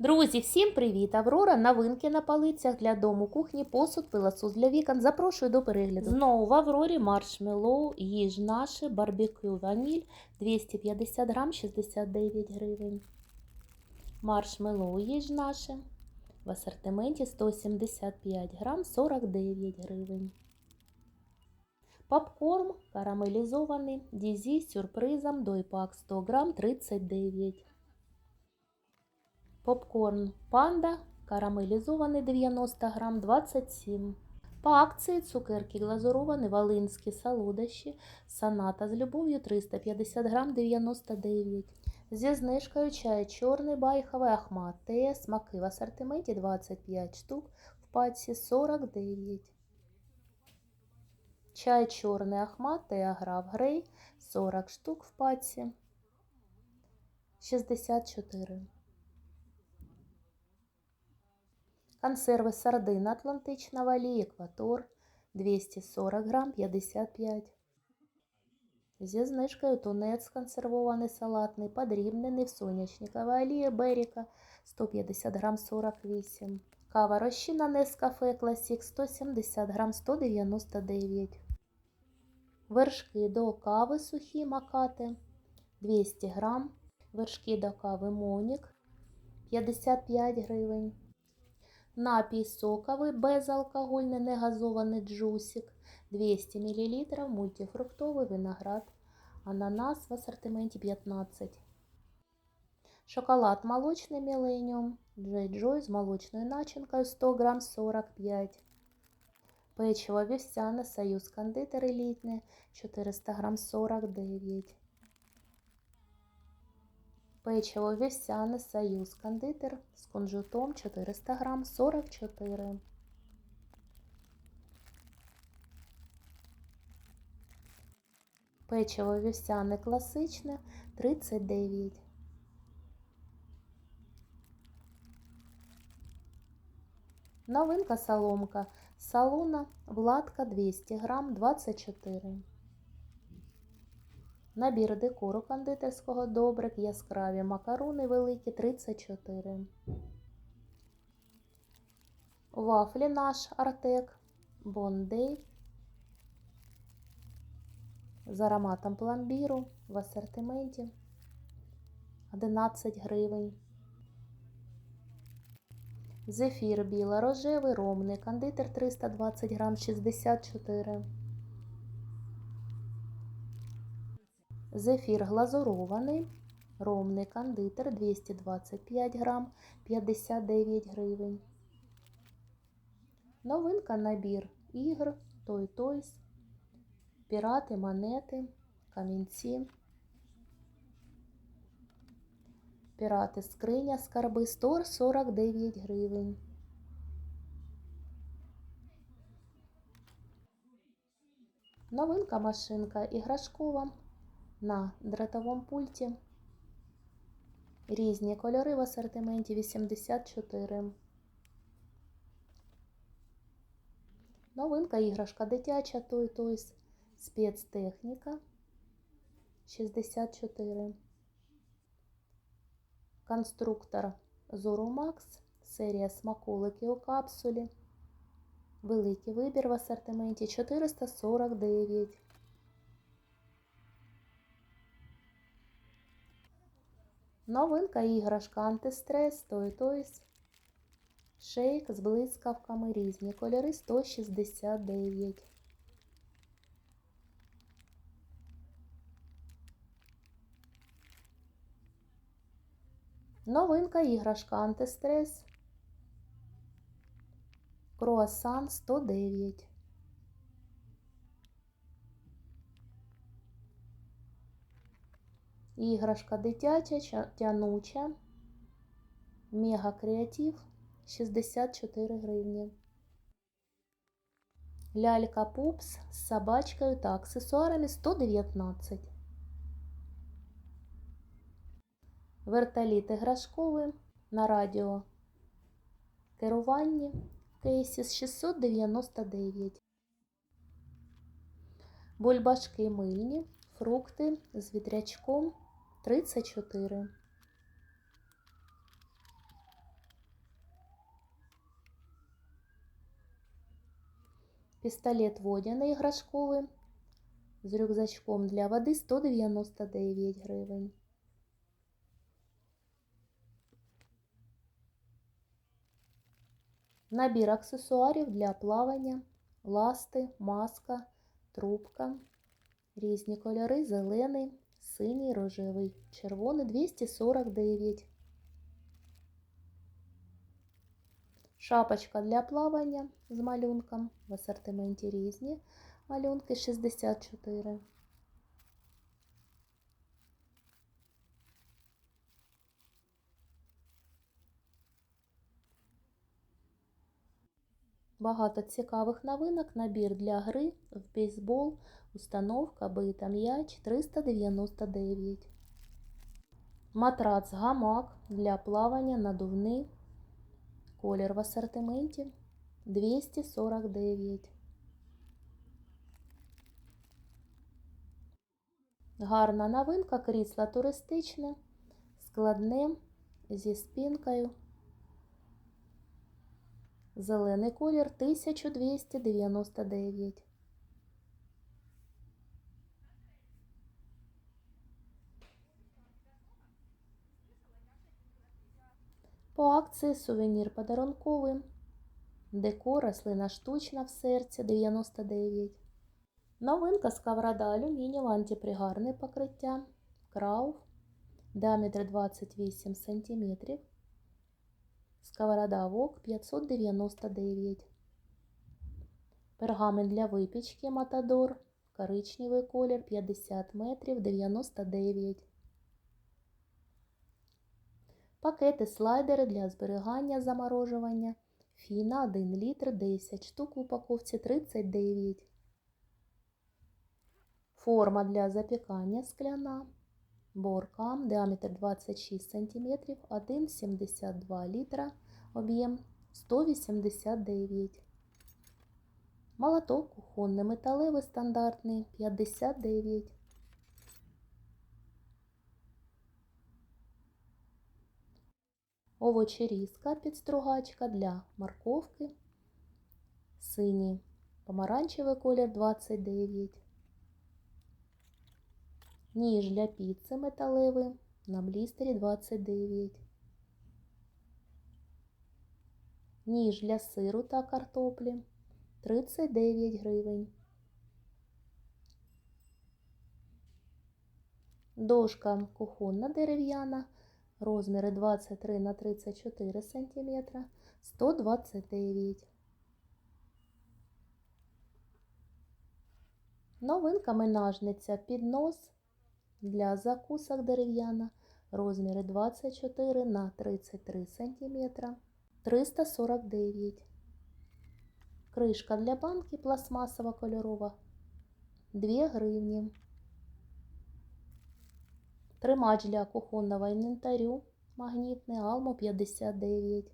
Друзі, всім привіт! Аврора, новинки на полицях для дому, кухні, посуд, пилосос для вікон. Запрошую до перегляду. Знову в Аврорі маршмеллоу, їж наше, барбекю ваніль 250 грам 69 гривень. Маршмеллоу їж наше в асортименті 175 грам 49 гривень. Попкорн карамелізований, дізі з сюрпризом, дойпак 100 грам 39 Попкорн панда карамелізований 90 грам 27. По акції цукерки глазуровані волинські солодощі, саната з любов'ю 350 грам 99. Зі знижкою чай чорний байховий ахмат те смаки в асортименті 25 штук, в паці 49. Чай чорний ахмат те аграв грей 40 штук в паці 64. Консерви сардин Атлантична валій, екватор 240 грам 55. Зі знижкою тунець консервований салатний, подрібнений в соняшниковій олії Беріка 150 грам 48. Кава розчина Нескафе Класік 170 грам 199. Вершки до кави сухі макати 200 грам. Вершки до кави Монік 55 гривень. Напій соковий безалкогольний негазований джусик 200 мл, мультифруктовий виноград, ананас в асортименті 15. Шоколад молочний Millennium, Джей Джой з молочною начинкою 100 грам 45. Печиво вівсяне Союз кондитер елітне 400 грам 49. Печиво вівсяне Союз кондитер з кунжутом 400 грам 44. Печиво вівсяне класичне 39. Новинка соломка. Салуна Владка 200 грам 24. Набір декору кондитерського добрик, яскраві макарони великі 34. Вафлі наш Артек, Бондей з ароматом пломбіру в асортименті 11 гривень. Зефір біло-рожевий, ромний кондитер 320 грам 64. Зефір глазурований, ромний кондитер 225 грам 59 гривень. Новинка набір ігр, той тойс, пірати, монети, камінці. Пірати скриня, скарби 149 гривень. Новинка машинка іграшкова на дротовому пульті. Різні кольори в асортименті 84. Новинка іграшка дитяча Toy Toys. Спецтехніка 64. Конструктор Zoromax. Серія смаколики у капсулі. Великий вибір в асортименті 449. Новинка іграшка антистрес Toy Toys. Шейк з блискавками різні кольори 169. Новинка іграшка антистрес. Круасан 109. Іграшка дитяча, тянуча, мега креатив 64 гривні. Лялька пупс з собачкою та аксесуарами 119. Вертоліт іграшковий на радіо керуванні кейсі з 699. Бульбашки мильні, фрукти з вітрячком 34. Пістолет водяний іграшковий з рюкзачком для води 199 гривень. Набір аксесуарів для плавання, ласти, маска, трубка, різні кольори, зелений, синій, рожевий, червоний 249. Шапочка для плавання з малюнком. В асортименті різні малюнки 64. Багато цікавих новинок. Набір для гри в бейсбол, установка, бита м'яч 399. Матрац гамак для плавання надувний. Колір в асортименті 249. Гарна новинка, крісло туристичне, складне зі спинкою. Зелений колір 1299. По акції сувенір подарунковий. Декор, рослина штучна в серці 99. Новинка сковорода алюмінієва, антипригарне покриття. Крауф. Діаметр 28 см. Сковорода ВОК 599. Пергамент для випічки Матадор. Коричневий колір 50 метрів 99. Пакети слайдери для зберігання заморожування. Фіна 1 літр 10 штук в упаковці 39. Форма для запікання скляна. Боркам діаметр 26 см, 1,72 літра, об'єм 189. Молоток кухонний металевий стандартний 59. Овочерізка підстругачка для морковки. Синій помаранчевий колір 29. Ніж для піци металевий на блістері 29. Ніж для сиру та картоплі 39 гривень. Дошка кухонна дерев'яна, розміри 23 на 34 см, 129. Новинка менажниця піднос для закусок дерев'яна, розміри 24 на 33 см, 349. Кришка для банки пластмасова кольорова 2 гривні. Тримач для кухонного інвентарю магнітний Алмо 59.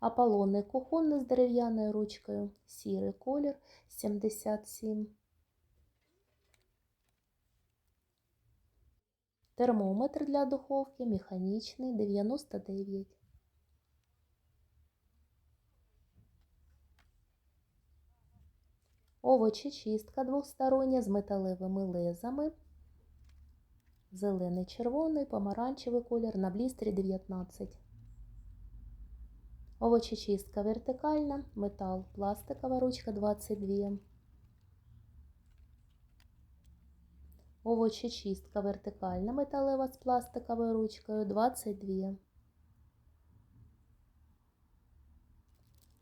Аполлонний кухонний з дерев'яною ручкою, сірий колір 77. Термометр для духовки механічний 99. Овочечистка двостороння з металевими лезами. Зелений, червоний, помаранчевий колір на блістері 19. Овочечистка вертикальна, метал, пластикова ручка 22. Овочечистка вертикальна, металева з пластиковою ручкою 22.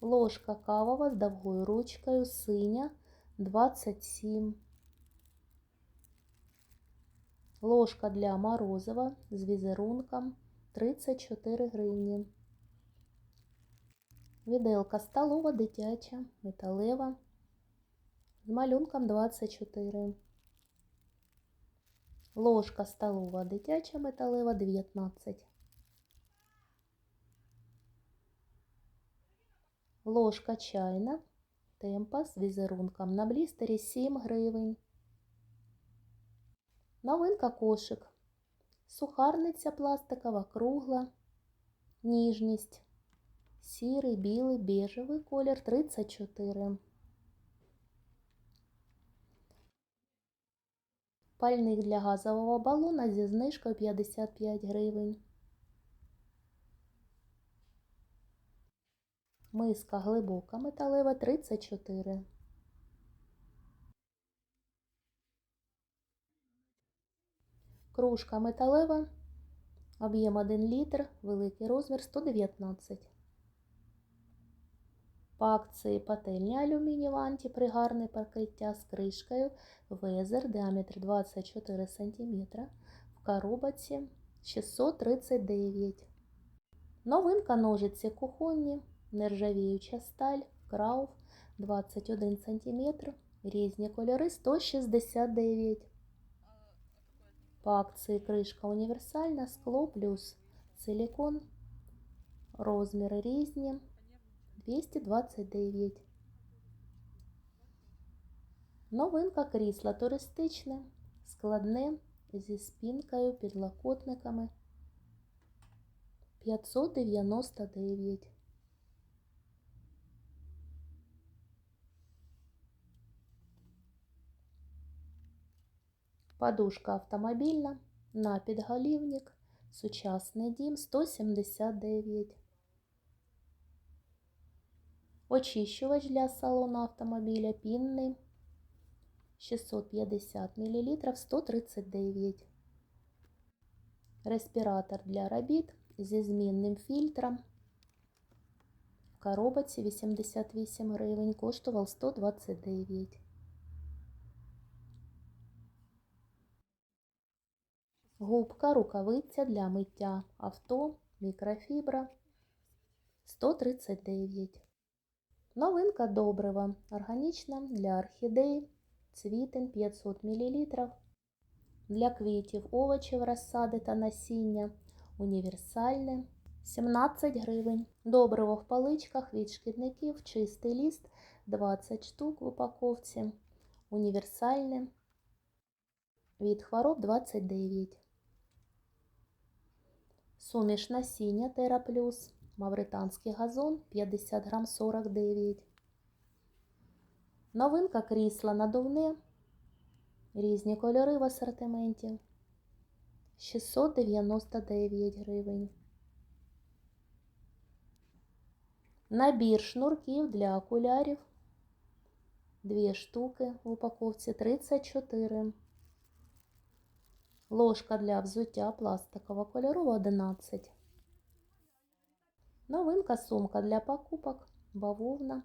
Ложка кавова з довгою ручкою, синя 27. Ложка для морозива з візерунком 34 гривні. Віделка столова дитяча, металева, з малюнком 24. Ложка столова дитяча металева 19. Ложка чайна, темпа з візерунком на блістері 7 гривень. Новинка кошик. Сухарниця пластикова, кругла. ніжність. Сірий, білий, бежевий колір 34. Пальник для газового балона зі знижкою 55 гривень. Миска глибока металева 34. Кружка металева, об'єм 1 літр, великий розмір 119. По акції пательня алюмінієва антипригарне покриття з кришкою Везер, діаметр 24 см, в коробці 639. Новинка ножиці кухонні, нержавіюча сталь, крауф 21 см, різні кольори 169. По акції кришка універсальна, скло плюс силікон, розміри різні 229. Новинка крісла туристичне, складне зі спінкою, підлокотниками 599. Подушка автомобільна на підголівник, сучасний дім 179. Очищувач для салону автомобіля пінний 650 мл 139. Респіратор для робіт зі змінним фільтром. В коробці 88 гривень, коштував 129. Губка рукавиця для миття авто, мікрофібра 139. Новинка добрива органічна для орхідей, цвітень 500 мл. Для квітів, овочів, розсади та насіння універсальне 17 гривень. Добриво в паличках від шкідників, чистий ліст 20 штук в упаковці. Універсальне від хвороб 29. Суміш насіння Тера Плюс. Мавританський газон 50 грам 49. Новинка крісла надувне. Різні кольори в асортименті. 699 гривень. Набір шнурків для окулярів. Дві штуки в упаковці 34. Ложка для взуття пластикова кольорова 11. Новинка сумка для покупок, бавовна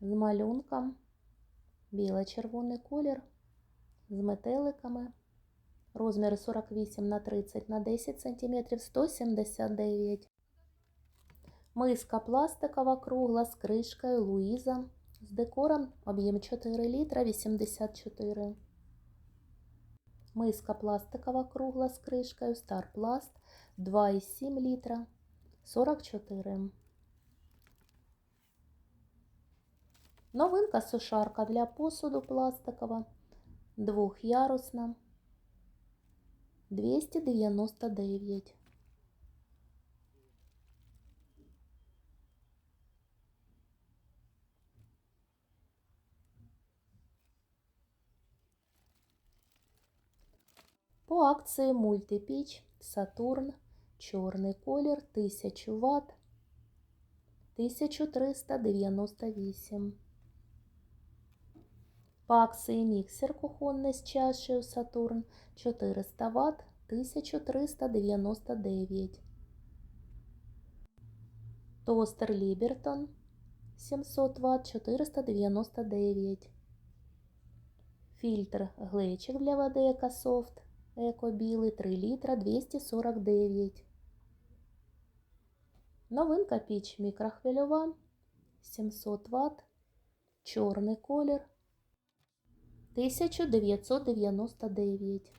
з малюнком, біло-червоний колір, з метеликами. Розміри 48 на 30 на 10 см 179. Миска пластикова кругла з кришкою Луїза. З декором об'єм 4 літра 84. Миска пластикова кругла з кришкою Старпласт 2,7 літра 44. Новинка сушарка для посуду пластикова, двохярусна, 299. По акції мультипіч Сатурн, чорний колір 1000 Вт 1398. По акції міксер кухонний з чашею Сатурн 400 Вт 1399. Тостер Лібертон 700 Вт 499. Фільтр глечик для води Екософт Еко білий 3 літра 249. Новинка піч мікрохвильова 700 Вт. Чорний колір 1999.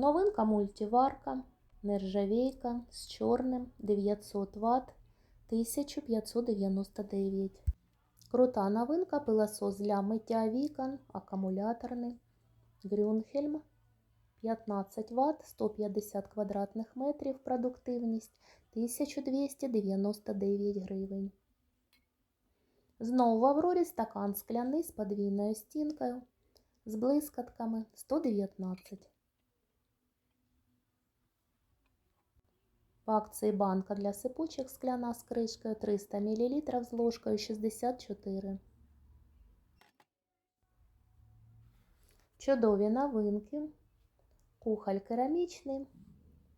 Новинка мультиварка, нержавейка з чорним 900 Вт 1599. Крута новинка пилосос для миття вікон, акумуляторний. Грюнхельм 15 Вт, 150 квадратних метрів продуктивність 1299 гривень. Знову в Аврорі стакан скляний з подвійною стінкою, з блискатками 119. В акції банка для сипучих скляна з кришкою 300 мл з ложкою 64. Чудові новинки. Кухоль керамічний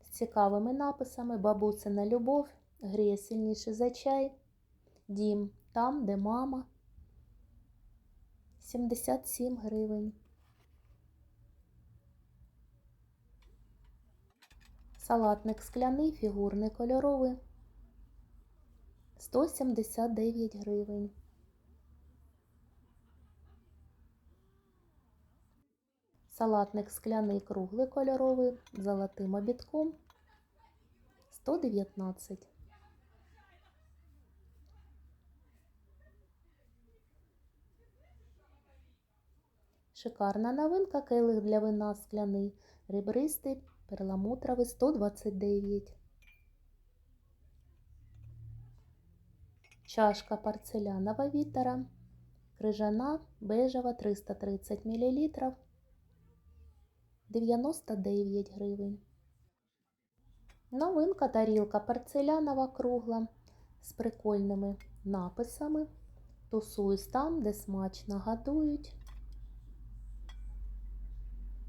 з цікавими написами Бабусина любов, гріє сильніше за чай, дім там, де мама. 77 гривень. Салатник скляний, фігурний кольоровий. 179 гривень. Салатник скляний круглий кольоровий золотим обідком 119. Шикарна новинка келих для вина скляний, ребристий, перламутровий 129. Чашка порцелянова Вітера, крижана, бежева 330 мл 99 гривень. Новинка тарілка порцелянова кругла з прикольними написами. Тусуюсь там, де смачно готують.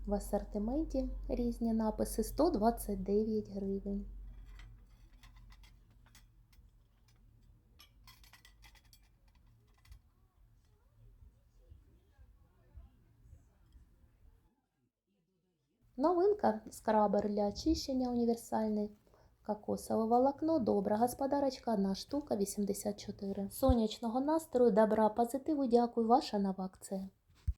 В асортименті різні написи 129 гривень. Новинка скрабер для очищення універсальний. Кокосове волокно, добра господарочка, одна штука 84. Сонячного настрою, добра, позитиву, дякую, ваша нова акція.